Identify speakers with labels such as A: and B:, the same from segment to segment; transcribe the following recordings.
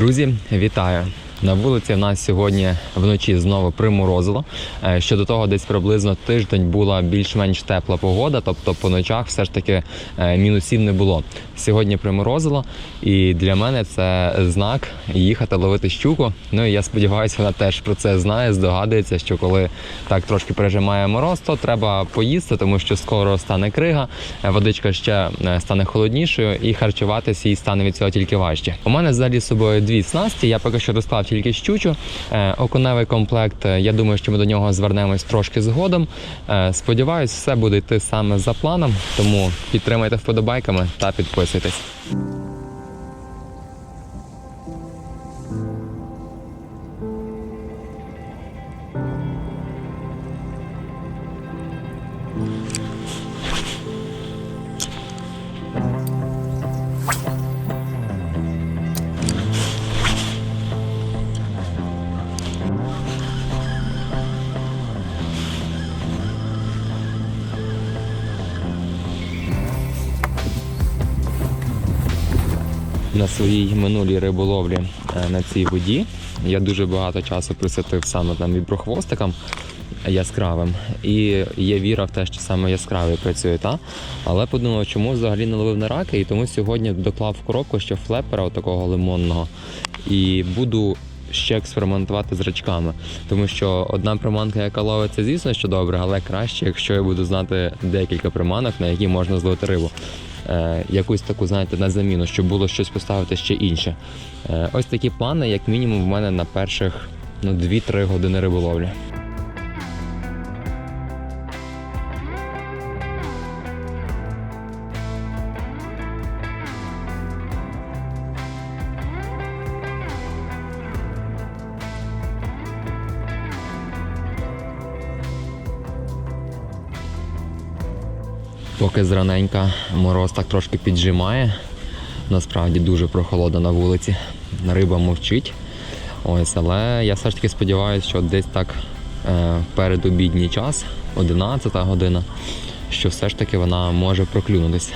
A: Друзі, вітаю! На вулиці в нас сьогодні вночі знову приморозило. Е, Щодо того, десь приблизно тиждень була більш-менш тепла погода, тобто по ночах все ж таки е, мінусів не було. Сьогодні приморозило, і для мене це знак їхати ловити щуку. Ну і я сподіваюся, вона теж про це знає, здогадується, що коли так трошки пережимає мороз, то треба поїсти, тому що скоро стане крига, е, водичка ще стане холоднішою, і харчуватися їй стане від цього тільки важче. У мене взагалі з собою дві снасті. Я поки що розклав тільки щучу. Е, Окуневий комплект. е, Я думаю, що ми до нього звернемось трошки згодом. Е, Сподіваюсь, все буде йти саме за планом. Тому підтримайте вподобайками та підписуйтесь. Риболовлі е, на цій воді. Я дуже багато часу присвятив саме там віброхвостикам яскравим. І є віра в те, що саме яскравий працює, та? Але подумав, чому взагалі не ловив на раки, і тому сьогодні доклав в коробку ще флепера такого лимонного. І буду ще експериментувати з рачками. Тому що одна приманка, яка ловить, це звісно, що добре, але краще, якщо я буду знати декілька приманок, на які можна зловити рибу. Е, якусь таку, знаєте, на заміну, щоб було щось поставити ще інше. Е, ось такі плани, як мінімум, в мене на перших ну, 2-3 години риболовлі. Поки зраненька мороз так трошки піджимає. Насправді дуже прохолодно на вулиці. Риба мовчить. Ось, але я все ж таки сподіваюся, що десь так е, перед обідній час, 11 година, що все ж таки вона може проклюнутися.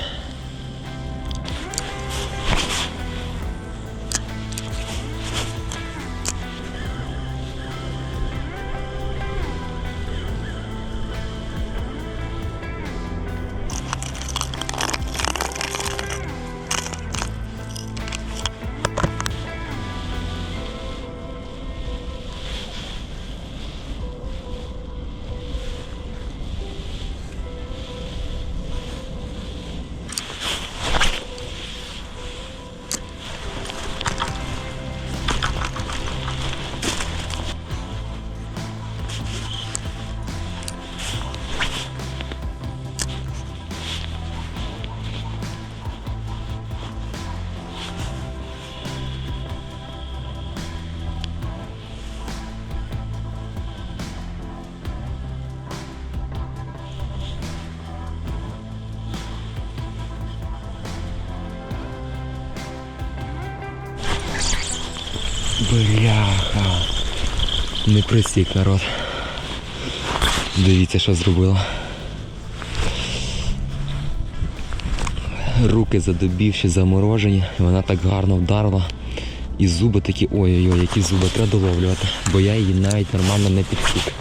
A: Не присік народ. Дивіться, що зробила. Руки задубівші, заморожені, вона так гарно вдарила. І зуби такі, ой-ой-ой, які зуби треба доловлювати, бо я її навіть нормально не підсік.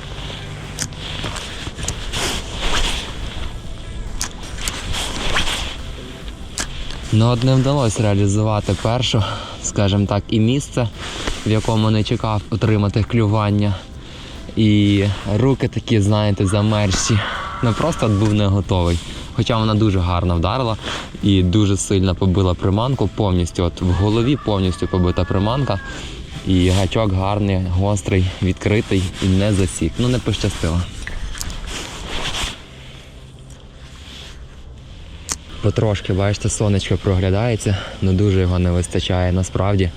A: Ну, от не вдалося реалізувати першу, скажімо так, і місце, в якому не чекав отримати клювання. І руки такі, знаєте, замерзші. Ну просто був не готовий. Хоча вона дуже гарно вдарила і дуже сильно побила приманку повністю. От в голові повністю побита приманка. І гачок гарний, гострий, відкритий і не засік. Ну не пощастило. Потрошки, бачите, сонечко проглядається, але дуже його не вистачає насправді.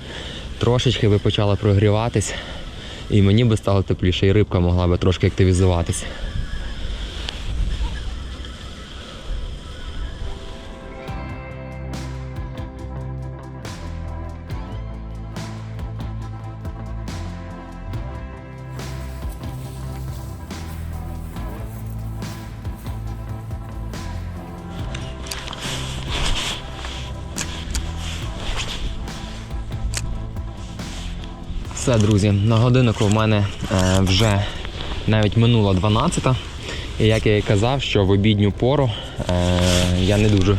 A: Трошечки би почала прогріватись, і мені би стало тепліше, і рибка могла би трошки активізуватись. Все, друзі, на годиннику в мене е, вже навіть минула 12-та. І як я і казав, що в обідню пору е, я не дуже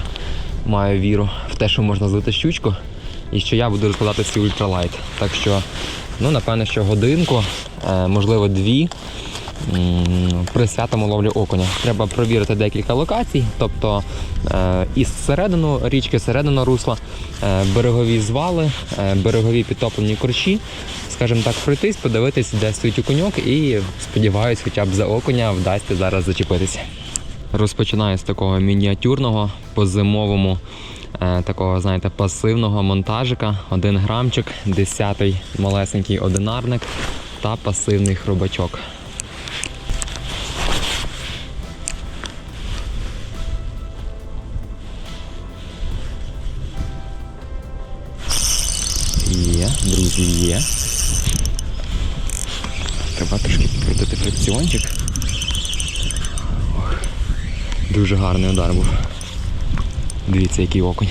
A: маю віру в те, що можна злити щучку, і що я буду розкладати свій ультралайт. Так що, ну, напевно, що годинку, е, можливо, дві. м, Присвятимо ловлю окуня. Треба провірити декілька локацій, тобто і середину річки, середину русла, берегові звали, берегові підтоплені корчі, скажімо так, пройтись, подивитись, де стоїть окуньок, і сподіваюсь, хоча б за окуня вдасться зараз зачепитися. Розпочинаю з такого мініатюрного по зимовому, е, такого, знаєте, пасивного монтажика. Один грамчик, десятий малесенький одинарник та пасивний хробачок. Є, друзі, є. Треба трошки підкрутити фрикціончик. Ох, дуже гарний удар був. Дивіться, який окунь.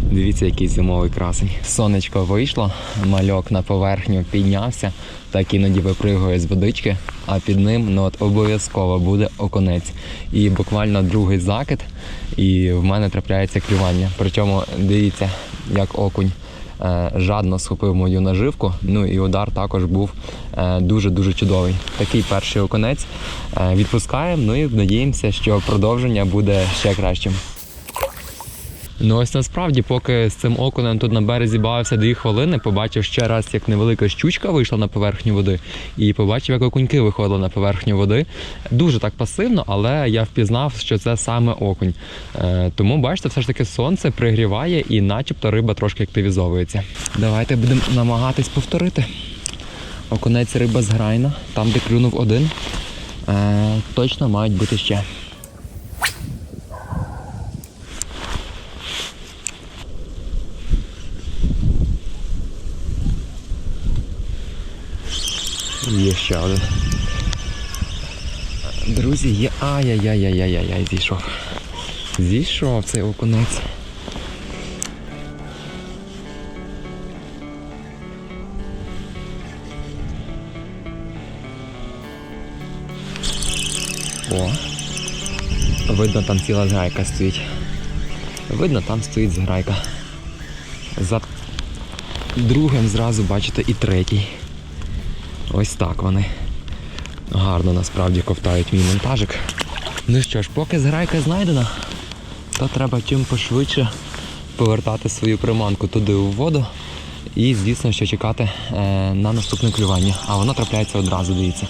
A: Дивіться, який зимовий красень. Сонечко вийшло, мальок на поверхню піднявся, так іноді випригує з водички, а під ним ну, от, обов'язково буде окунець. І буквально другий закид, і в мене трапляється клювання. Причому дивіться, як окунь жадно схопив мою наживку. Ну і удар також був е, дуже-дуже чудовий. Такий перший оконець Е, Відпускаємо, ну і надіємося, що продовження буде ще кращим. Ну ось насправді, поки з цим окунем тут на березі бавився дві хвилини, побачив ще раз, як невелика щучка вийшла на поверхню води, і побачив, як окуньки виходили на поверхню води. Дуже так пасивно, але я впізнав, що це саме окунь. Е, тому бачите, все ж таки сонце пригріває і начебто риба трошки активізовується. Давайте будемо намагатись повторити. Окунець риба зграйна, там, де клюнув один. Е, точно мають бути ще. Є ще один. Друзі, є. Ай-яй-яй-яй-яй-яй, зійшов. Зійшов цей окунець. О. Видно, там ціла зграйка стоїть. Видно, там стоїть зграйка. За другим зразу бачите і третій. Ось так вони. Гарно насправді ковтають мій монтажик. Ну що ж, поки зграйка знайдена, то треба чим пошвидше повертати свою приманку туди у воду. І, звісно, що чекати е, на наступне клювання. А воно трапляється одразу, дивіться.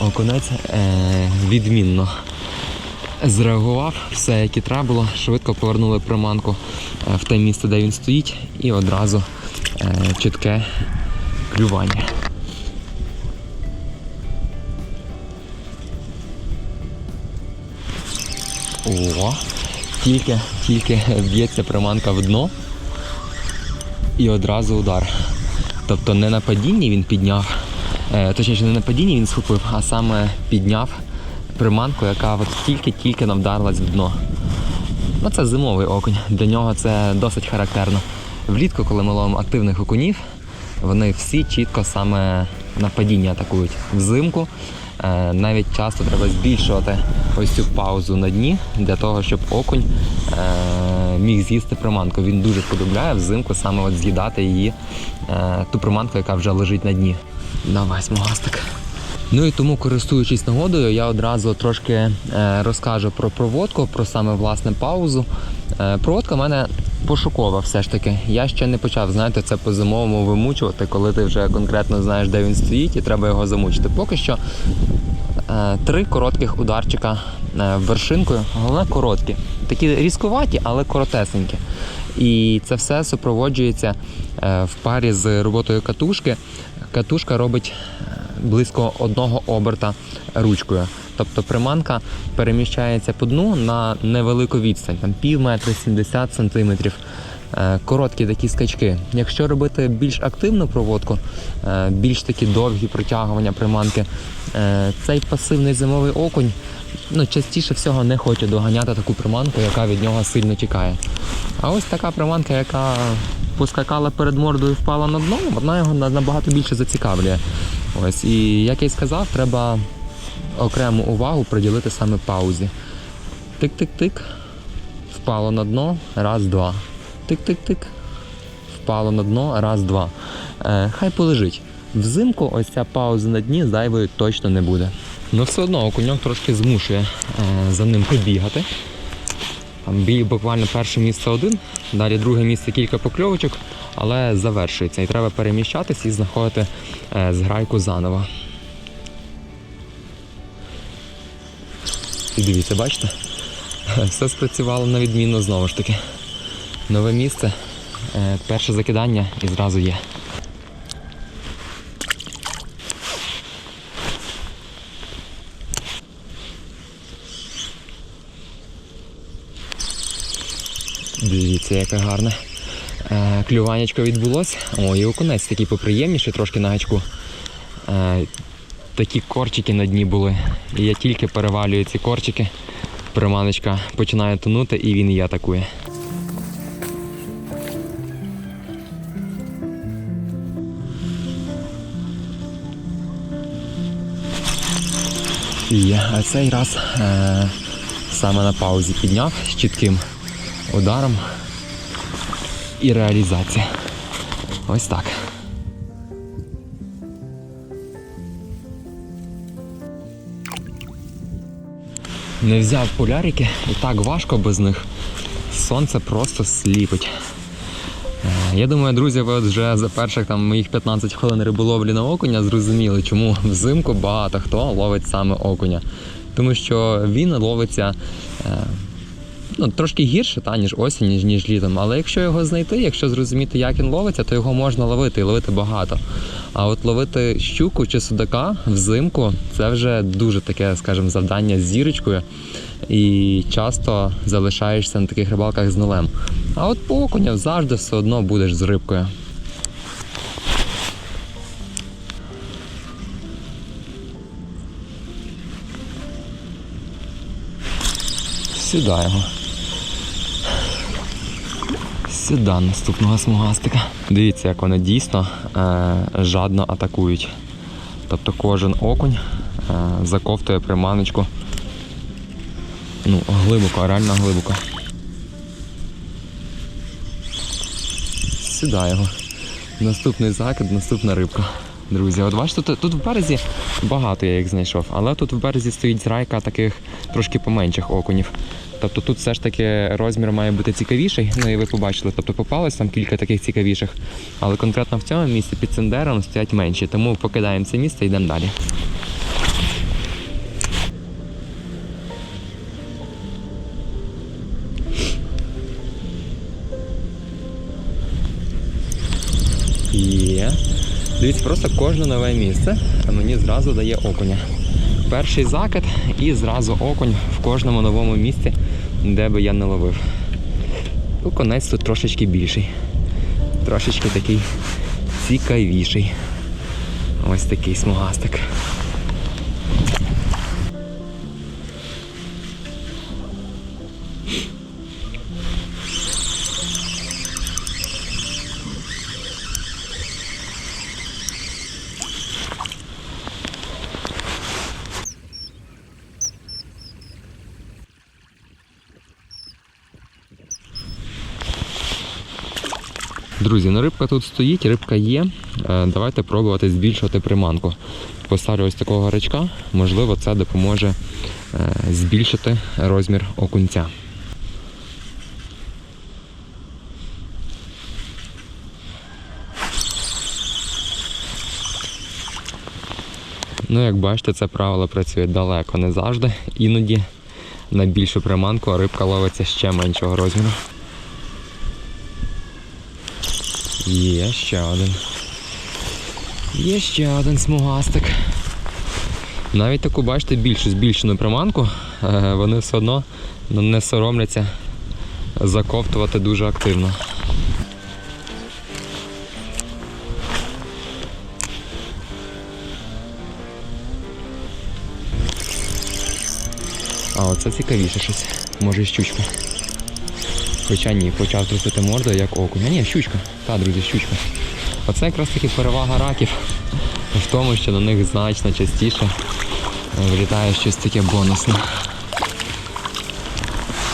A: Окунець е, відмінно зреагував, все як і треба було, швидко повернули приманку е, в те місце, де він стоїть, і одразу е, чітке клювання. О, тільки, тільки б'ється приманка в дно і одразу удар. Тобто не на падінні він підняв, е, точніше не на падінні він схопив, а саме підняв приманку, яка от тільки-тільки навдарилась в дно. Ну це зимовий окунь. Для нього це досить характерно. Влітку, коли ми ловимо активних окунів, вони всі чітко саме на падіння атакують. Взимку е, навіть часто треба збільшувати ось цю паузу на дні для того, щоб окунь е, міг з'їсти приманку. Він дуже подобляє взимку саме от з'їдати її, е, ту приманку, яка вже лежить на дні. Давай, смугастик. Ну і тому, користуючись нагодою, я одразу трошки е, розкажу про проводку, про саме власне паузу. Е, проводка в мене пошукова все ж таки. Я ще не почав, знаєте, це по-зимовому вимучувати, коли ти вже конкретно знаєш, де він стоїть, і треба його замучити. Поки що е, три коротких ударчика вершинкою, головне короткі. Такі різкуваті, але коротесенькі. І це все супроводжується в парі з роботою катушки. Катушка робить близько одного оберта ручкою. Тобто приманка переміщається по дну на невелику відстань, там пів метра, 70 сантиметрів. Е, Короткі такі скачки. Якщо робити більш активну проводку, е, більш такі довгі протягування приманки, е, цей пасивний зимовий окунь ну, частіше всього не хоче доганяти таку приманку, яка від нього сильно тікає. А ось така приманка, яка поскакала перед мордою, і впала на дно, вона його набагато більше зацікавлює. Ось, і як я й сказав, треба окрему увагу приділити саме паузі. Тик-тик-тик. Впало на дно, раз, два. Тик-тик-тик. Впало на дно, раз, два. Е, хай полежить. Взимку ось ця пауза на дні зайвою точно не буде. Ну все одно окуньок трошки змушує е, за ним побігати. Бій буквально перше місце один, далі друге місце кілька покльовочок, але завершується. І треба переміщатись і знаходити е, зграйку заново. І дивіться, бачите? Все спрацювало на відмінно знову ж таки. Нове місце, е, перше закидання і зразу є. Дивіться, яке гарне. Е, клюванечко відбулось. О, і окунець такий поприємніший трошки на гачку. Е, такі корчики на дні були. І я тільки перевалюю ці корчики. Приманочка починає тонути і він її атакує. І цей раз е, саме на паузі підняв з чітким ударом і реалізація. Ось так. Не взяв полярики і так важко без них. Сонце просто сліпить. Е, Я думаю, друзі, ви вже за перших там моїх 15 хвилин риболовлі на окуня зрозуміли, чому взимку багато хто ловить саме окуня. Тому що він ловиться е, ну, трошки гірше, та, ніж осінь, ніж, ніж літом. Але якщо його знайти, якщо зрозуміти, як він ловиться, то його можна ловити і ловити багато. А от ловити щуку чи судака взимку це вже дуже таке, скажімо, завдання з зірочкою. І часто залишаєшся на таких рибалках з нулем. А от по окунях завжди все одно будеш з рибкою. Сідаємо. Сюди наступного смугастика. Дивіться, як вони дійсно е, жадно атакують. Тобто кожен окунь е, заковтує приманочку ну, глибоко, реально глибоко. Сюди його. Наступний закид, наступна рибка. Друзі, от бачите, тут, тут в березі багато я їх знайшов, але тут в березі стоїть зрайка таких трошки поменших окунів. Тобто тут все ж таки розмір має бути цікавіший, ну і ви побачили, тобто попалось там кілька таких цікавіших, але конкретно в цьому місці під цендером стоять менші, тому покидаємо це місце і йдемо далі. Є. Дивіться, просто кожне нове місце мені зразу дає окуня. Перший закид і зразу окунь в кожному новому місці, де би я не ловив. Конець тут трошечки більший. Трошечки такий цікавіший. Ось такий смугастик. Друзі, ну рибка тут стоїть, рибка є. Е, Давайте пробувати збільшувати приманку. Поставлю ось такого рачка, можливо, це допоможе е, збільшити розмір окунця. Ну, як бачите, це правило працює далеко не завжди. Іноді на більшу приманку рибка ловиться ще меншого розміру. Є ще один. Є ще один смугастик. Навіть таку, бачите, більшу збільшену приманку, е, вони все одно не соромляться заковтувати дуже активно. А оце цікавіше щось. Може і щучка. Хоча ні, почав трусити мордою, як окунь. А ні, щучка. Та, друзі, щучка. Оце якраз таки перевага раків в тому, що на них значно частіше влітає щось таке бонусне.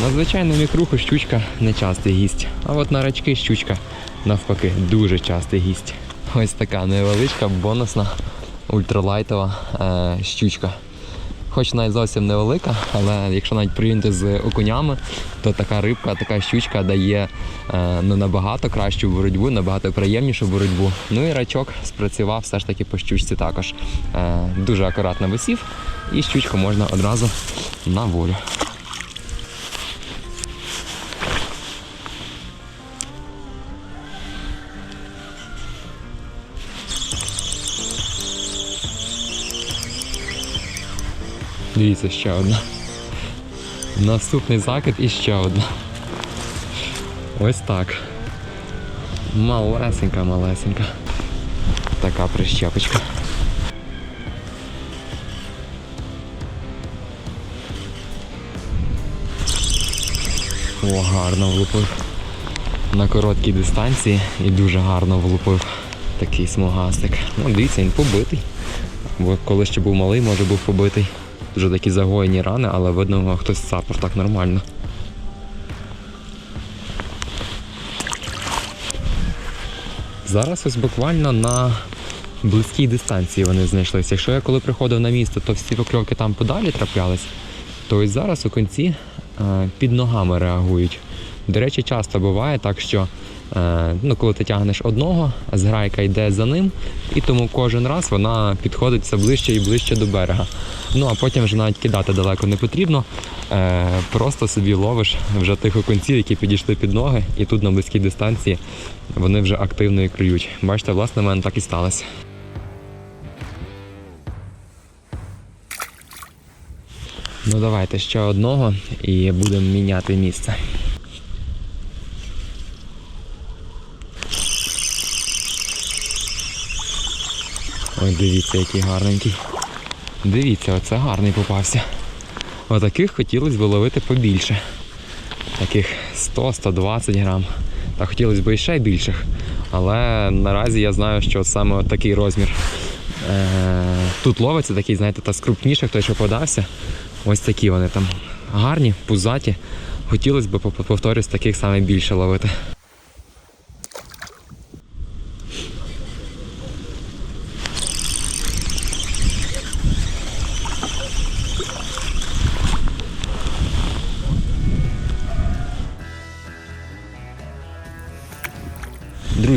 A: На звичайну мікруху щучка не частий гість, а от на рачки щучка навпаки дуже частий гість. Ось така невеличка бонусна ультралайтова е, щучка. Хоч навіть зовсім невелика, але якщо навіть порівняти з окунями, то така рибка, така щучка дає е, ну, набагато кращу боротьбу, набагато приємнішу боротьбу. Ну і рачок спрацював все ж таки по щучці також. Е, дуже акуратно висів, і щучку можна одразу на волю. Дивіться, ще одна. Наступний закид і ще одна. Ось так. Малесенька, малесенька. Така прищепочка. О, гарно влупив. На короткій дистанції і дуже гарно влупив такий смугастик. Ну, дивіться, він побитий. Бо коли ще був малий, може був побитий. Дуже такі загоєні рани, але видно, хтось цапав так нормально. Зараз ось буквально на близькій дистанції вони знайшлися. Якщо я коли приходив на місто, то всі покльовки там подалі траплялись, то ось зараз у кінці е, під ногами реагують. До речі, часто буває так, що ну, коли ти тягнеш одного, зграйка йде за ним, і тому кожен раз вона підходить все ближче і ближче до берега. Ну а потім вже навіть кидати далеко не потрібно. Е, просто собі ловиш вже тих окунців, які підійшли під ноги, і тут на близькій дистанції вони вже активно і клюють. Бачите, власне, в мене так і сталося. Ну давайте ще одного і будемо міняти місце. Ой, дивіться, який гарненький. Дивіться, оце гарний попався. Отаких хотілося б ловити побільше. Таких 100-120 грам. Та хотілося б ще й більших. Але наразі я знаю, що саме такий розмір е- тут ловиться, такий, знаєте, та з крупніших, той, подався. Ось такі вони там гарні, пузаті. Хотілося б, повторюсь, таких саме більше ловити.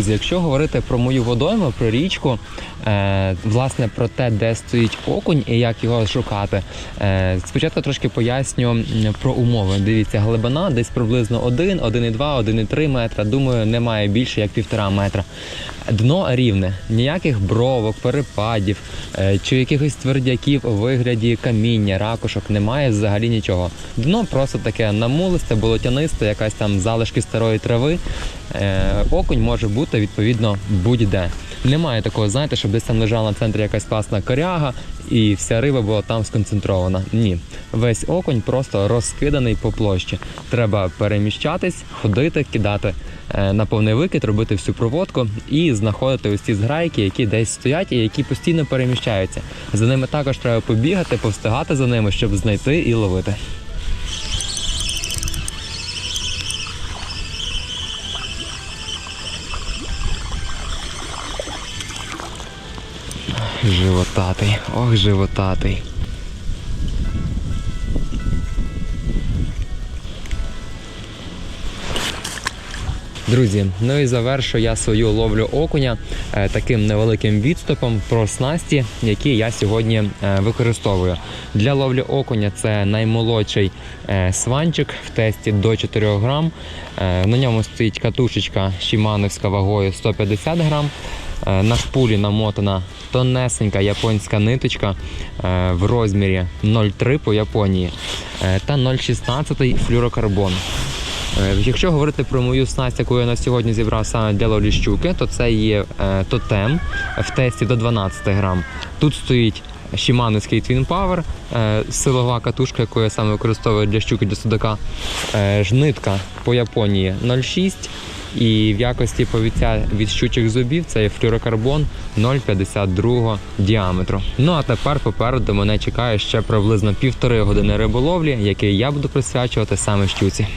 A: Друзі, якщо говорити про мою водойму, про річку, е, власне про те, де стоїть окунь і як його шукати, е, спочатку трошки поясню про умови. Дивіться, глибина десь приблизно 1, 1,2, 1,3 метра. Думаю, немає більше як півтора метра. Дно рівне, ніяких бровок, перепадів е, чи якихось твердяків у вигляді каміння, ракушок, немає взагалі нічого. Дно просто таке намулисте, болотянисте, якась там залишки старої трави. Е, окунь може бути відповідно будь-де. Немає такого, знаєте, щоб десь там лежала на центрі якась класна коряга і вся риба була там сконцентрована. Ні, весь окунь просто розкиданий по площі. Треба переміщатись, ходити, кидати е, на повний викид, робити всю проводку і знаходити ось ці зграйки, які десь стоять і які постійно переміщаються. За ними також треба побігати, повстигати за ними, щоб знайти і ловити. Животатий, ох, животатий. Друзі, ну і завершу я свою ловлю окуня е, таким невеликим відступом про снасті, які я сьогодні е, використовую. Для ловлі окуня це наймолодший е, сванчик в тесті до 4 грам. На ньому стоїть катушечка шімановська вагою 150 грам. Е, На шпулі намотана тонесенька японська ниточка е, в розмірі 0,3 по Японії е, та 0,16 флюрокарбон. Якщо говорити про мою снасть, яку я на сьогодні зібрав саме для ловлі щуки, то це є тотем в тесті до 12 грам. Тут стоїть Shimano Twin Power, силова катушка, яку я саме використовую для щуки для судака. Жнитка по Японії 0,6. І в якості повіття від щучих зубів це є флюрокарбон 0,52 діаметру. Ну а тепер попереду мене чекає ще приблизно півтори години риболовлі, який я буду присвячувати саме щуці.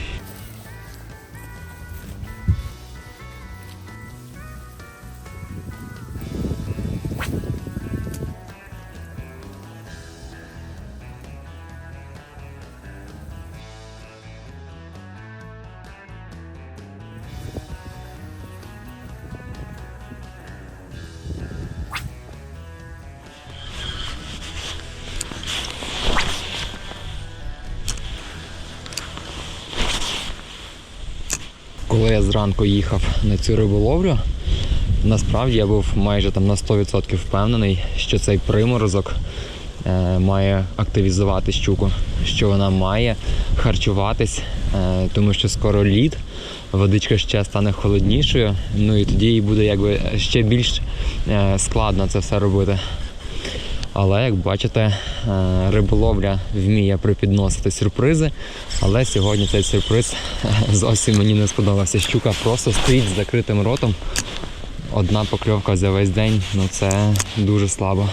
A: Коли я зранку їхав на цю риболовлю, насправді я був майже там на 100% впевнений, що цей приморозок е, має активізувати щуку, що вона має харчуватись, е, тому що скоро лід, водичка ще стане холоднішою, ну і тоді їй буде якби ще більш е, складно це все робити. Але як бачите, е, риболовля вміє припідносити сюрпризи. Але сьогодні цей сюрприз зовсім мені не сподобався. Щука просто стоїть з закритим ротом. Одна покльовка за весь день, ну це дуже слабо.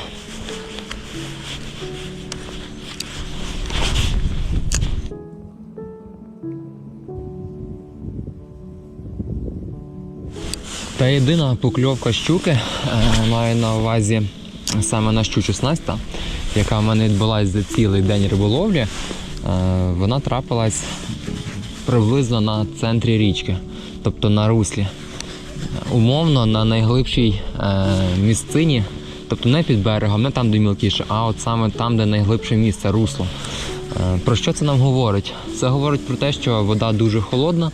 A: Та єдина покльовка щуки е, маю на увазі саме на щучу снасть, яка в мене відбулася за цілий день риболовлі. Е, вона трапилась приблизно на центрі річки, тобто на руслі. Умовно на найглибшій е, місцині, тобто не під берегом, не там, де мілкіше, а от саме там, де найглибше місце, русло. Е, Про що це нам говорить? Це говорить про те, що вода дуже холодна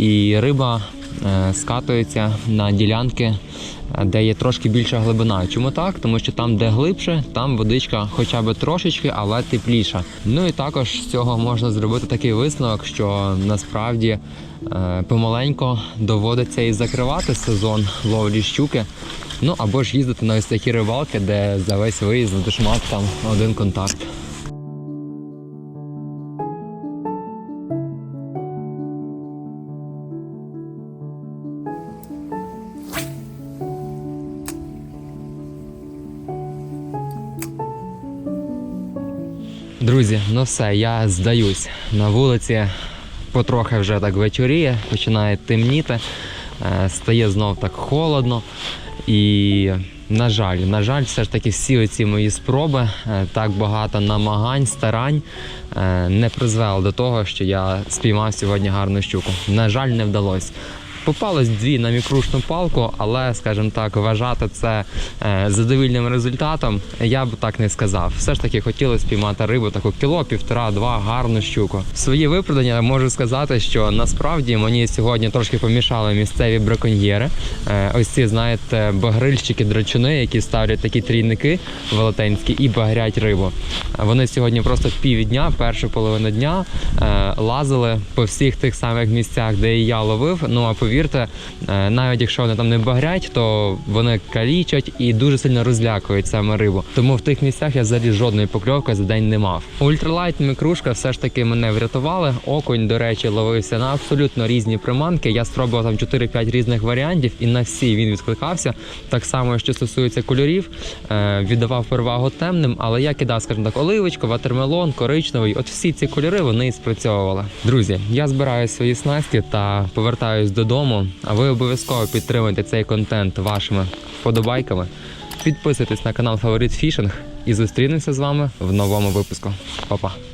A: і риба е, скатується на ділянки, е, де є трошки більша глибина. Чому так? Тому що там, де глибше, там водичка хоча б трошечки, але тепліша. Ну і також з цього можна зробити такий висновок, що насправді е, помаленько доводиться і закривати сезон ловлі щуки. Ну або ж їздити на ось такі рибалки, де за весь виїзд шмат там один контакт. Друзі, ну все, я здаюсь. На вулиці потрохи вже так вечоріє, починає темніти, е, стає знов так холодно. І, на жаль, на жаль, все ж таки всі оці мої спроби, е, так багато намагань, старань е, не призвели до того, що я спіймав сьогодні гарну щуку. На жаль, не вдалося. Попалось дві на мікрушну палку, але, скажімо так, вважати це е, задовільним результатом я б так не сказав. Все ж таки хотілося спіймати рибу таку кіло, півтора-два гарну щуку. Свої виправдання можу сказати, що насправді мені сьогодні трошки помішали місцеві браконьєри. Е, ось ці, знаєте, багрильщики драчуни, які ставлять такі трійники велетенські і багрять рибу. Вони сьогодні просто півдня, першу половину дня е, лазили по всіх тих самих місцях, де і я ловив. Ну а повірте, е, навіть якщо вони там не багрять, то вони калічать і дуже сильно розлякують саме рибу. Тому в тих місцях я взагалі жодної покльовки за день не мав. Ультралайт мікрушка все ж таки мене врятували. Окунь, до речі, ловився на абсолютно різні приманки. Я спробував там 4-5 різних варіантів, і на всі він відкликався. Так само, що стосується кольорів, е, віддавав перевагу темним, але я кидав, скажімо так, оливочку, ватермелон, коричневий. От всі ці кольори вони спрацьовували. Друзі, я збираю свої снасті та повертаюсь додому. А ви обов'язково підтримуйте цей контент вашими вподобайками. Підписуйтесь на канал Фаворит Фішинг і зустрінемося з вами в новому випуску. Па-па!